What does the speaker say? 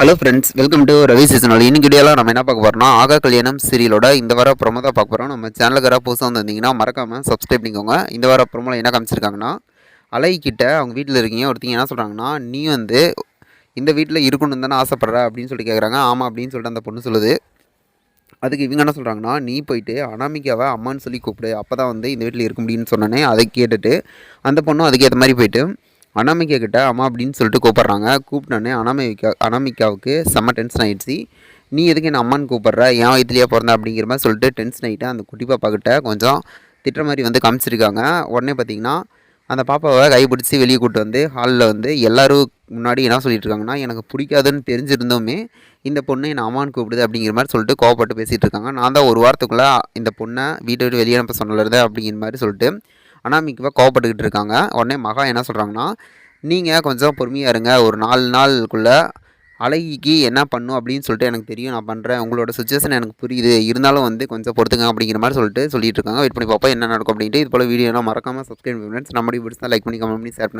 Hello friends welcome to Ravi seasonal இன்னைக்கு வீடியோலாம் நம்ம என்ன பார்க்க போகிறோம்னா ஆகா கல்யாணம் சீரியலோட இந்த வார ப்ரொமோ தான் பார்க்க போகிறோம் நம்ம சேனலுக்கு யாராவது புதுசாக வந்திருந்தீங்கன்னா மறக்காமல் சப்ஸ்கிரைப் பண்ணிக்கோங்க. இந்த வார ப்ரொமோவில் என்ன காமிச்சிருக்காங்கன்னா அலை அவங்க வீட்டில் இருக்கீங்க ஒருத்தங்க என்ன சொல்கிறாங்கன்னா நீ வந்து இந்த வீட்டில் இருக்கணும் தானே ஆசைப்பட்ற? அப்படின்னு சொல்லி கேட்குறாங்க ஆமாம் அப்படின்னு சொல்லிட்டு அந்த பொண்ணு சொல்லுது. அதுக்கு இவங்க என்ன சொல்கிறாங்கன்னா நீ போயிட்டு அனாமிக்காவை அம்மான்னு சொல்லி கூப்பிடு. அப்போ தான் வந்து இந்த வீட்டில் இருக்க முடியும்னு சொன்னோன்னே அதை கேட்டுட்டு அந்த பொண்ணும் அதுக்கேற்ற மாதிரி போயிட்டு அனாமிகா கிட்ட அம்மா அப்படின்னு சொல்லிட்டு கூப்பிட்றாங்க. கூப்பிட்டோன்னே அனாமிகா அனாமிகாவுக்கு செம்ம டென்ஷன் ஆயிடுச்சு. நீ எதுக்கு என்ன அம்மான்னு கூப்பிட்ற? என் வயிற்றுலையே பிறந்த? அப்படிங்கிற மாதிரி சொல்லிட்டு டென்ஷன் ஆகிட்டு அந்த குட்டி பாப்பா கிட்ட கொஞ்சம் திட்டுற மாதிரி வந்து காமிச்சிருக்காங்க. உடனே பார்த்தீங்கன்னா அந்த பாப்பாவை கைப்பிடிச்சி வெளியே கூட்டு வந்து ஹாலில் வந்து எல்லோரும் முன்னாடி என்ன சொல்லிட்டு இருக்காங்கன்னா எனக்கு பிடிக்காதுன்னு தெரிஞ்சிருந்தோமே இந்த பொண்ணு என்னை அம்மான்னு கூப்பிடுது? அப்படிங்கிற மாதிரி சொல்லிட்டு கோவப்பட்டு பேசிகிட்டு இருக்காங்க. நான் தான் ஒரு வாரத்துக்குள்ளே இந்த பொண்ணை வீட்டை விட்டு வெளியே அனுப்ப சொன்னல அப்படிங்கிற மாதிரி சொல்லிட்டு அனாமிக்குவாக கோவப்பட்டுக்கிட்டு இருக்காங்க. உடனே மகா என்ன சொல்கிறாங்கன்னா நீங்கள் கொஞ்சம் பொறுமையாக இருங்க. ஒரு நாலு நாளுக்குள்ளே அழகிக்கு என்ன பண்ணும்? அப்படின்னு சொல்லிட்டு எனக்கு தெரியும். நான் பண்ணுறேன் உங்களோட சுச்சுவேஷன் எனக்கு புரியுது. இருந்தாலும் வந்து கொஞ்சம் பொறுத்துங்க அப்படிங்கிற மாதிரி சொல்லிட்டு சொல்லிட்டு இருக்காங்க. வெயிட் பண்ணி பார்ப்போம் என்ன நடக்கும் அப்படின்ட்டு. இது போல் வீடியோலாம் மறக்காமல் சப்ஸ்கிரைப் பண்ணி ஃப்ரெண்ட்ஸ் நம்மளுடைய வீடியோஸ் லைக் பண்ணி கமெண்ட் பண்ணி ஷேர் பண்ணுங்கள்